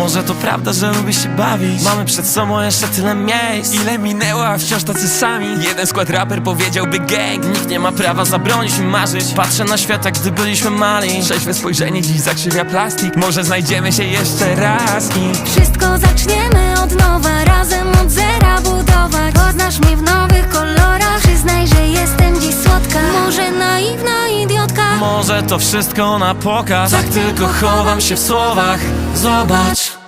Może to prawda, że lubisz się bawić? Mamy przed sobą jeszcze tyle miejsc. Ile minęło, a wciąż tacy sami? Jeden skład raper powiedziałby gang. Nikt nie ma prawa zabronić mi marzyć. Patrzę na świat, jak gdy byliśmy mali. Trzeźwe spojrzenie dziś zakrzywia plastik. Może znajdziemy się jeszcze raz i Wszystko zaczniemy od nowa, razem od zera budować Poznasz mnie w nowych kolorach, przyznaj, że jestem dziś słodka. Może naiwna idiotka. Może to wszystko na pokaz. Tak tylko chowam się w słowach Zobacz.